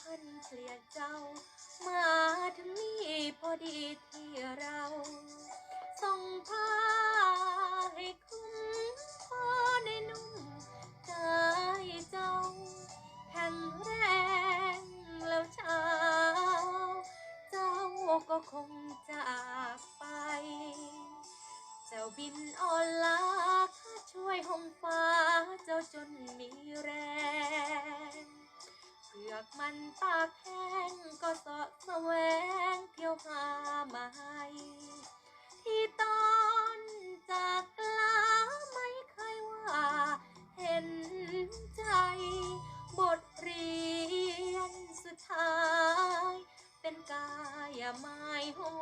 เกลียเจ้า มาถึงนี่พอดีที่เราส่งผ้าให้คุ้มพอได้นุ่มกายเจ้าแข็งแรงแล้วเช้า เจ้าก็คงจากไป เจ้าบินออนลาข้าช่วยห่มฟ้าเจ้าจนมีแรงากมันปากแห้งก็สะแสวงเที่ยวหามาให้ที่ตอนจากลาไม่เคยว่า เห็นใจ บทเรียนสุดท้าย เป็นกายไม่หั